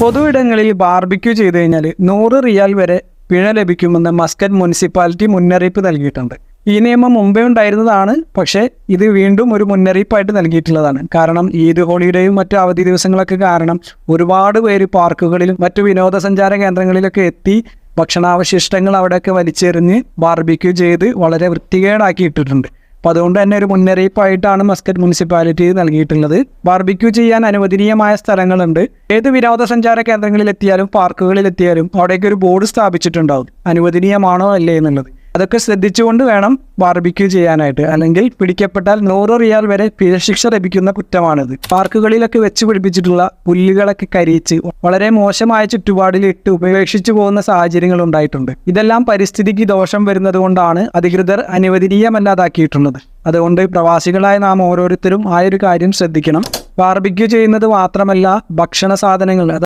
പൊതുവിടങ്ങളിൽ barbecue ചെയ്തു കഴിഞ്ഞാൽ നൂറ് റിയാൽ വരെ പിഴ ലഭിക്കുമെന്ന് മസ്കറ്റ് മുനിസിപ്പാലിറ്റി മുന്നറിയിപ്പ് നൽകിയിട്ടുണ്ട്. ഈ നിയമം മുമ്പേ ഉണ്ടായിരുന്നതാണ് പക്ഷേ ഇത് വീണ്ടും ഒരു മുന്നറിയിപ്പായിട്ട് നൽകിയിട്ടുള്ളതാണ്. കാരണം ഈദ് ഹോളിഡേയും മറ്റു അവധി ദിവസങ്ങളൊക്കെ കാരണം ഒരുപാട് പേര് പാർക്കുകളിലും മറ്റു വിനോദസഞ്ചാര കേന്ദ്രങ്ങളിലൊക്കെ എത്തി ഭക്ഷണാവശിഷ്ടങ്ങൾ അവിടെയൊക്കെ വലിച്ചെറിഞ്ഞ് ബാർബിക്യൂ ചെയ്ത് വളരെ വൃത്തികേടാക്കി ഇട്ടിട്ടുണ്ട് അപ്പോൾ അതുകൊണ്ട് തന്നെ ഒരു മുന്നറിയിപ്പായിട്ടാണ് മസ്കറ്റ് മുനിസിപ്പാലിറ്റി നൽകിയിട്ടുള്ളത്. ബാർബിക്യൂ ചെയ്യാൻ അനുവദനീയമായ സ്ഥലങ്ങളുണ്ട്. ഏത് വിനോദസഞ്ചാര പാർക്കുകളിൽ എത്തിയാലും അവിടേക്ക് ഒരു ബോർഡ് സ്ഥാപിച്ചിട്ടുണ്ടാവും. അനുവദനീയമാണോ അല്ലേ എന്നുള്ളത്? അതൊക്കെ ശ്രദ്ധിച്ചുകൊണ്ട് വേണം ബാർബിക്യൂ ചെയ്യാനായിട്ട്. അല്ലെങ്കിൽ പിടിക്കപ്പെട്ടാൽ നൂറ് റിയാൽ വരെ പിഴശിക്ഷ ലഭിക്കുന്ന കുറ്റമാണിത്. പാർക്കുകളിലൊക്കെ വെച്ച് പിടിപ്പിച്ചിട്ടുള്ള പുല്ലുകളൊക്കെ കരിയിച്ച് വളരെ മോശമായ ചുറ്റുപാടിൽ ഇട്ട് ഉപേക്ഷിച്ചു പോകുന്ന സാഹചര്യങ്ങൾ ഉണ്ടായിട്ടുണ്ട്. ഇതെല്ലാം പരിസ്ഥിതിക്ക് ദോഷം വരുന്നത് കൊണ്ടാണ് അധികൃതർ അനുവദനീയമല്ലാതാക്കിയിട്ടുള്ളത് അതുകൊണ്ട് പ്രവാസികളായ നാം ഓരോരുത്തരും ആ ഒരു കാര്യം ശ്രദ്ധിക്കണം. ബാർബിക്യൂ ചെയ്യുന്നത് മാത്രമല്ല ഭക്ഷണ സാധനങ്ങൾ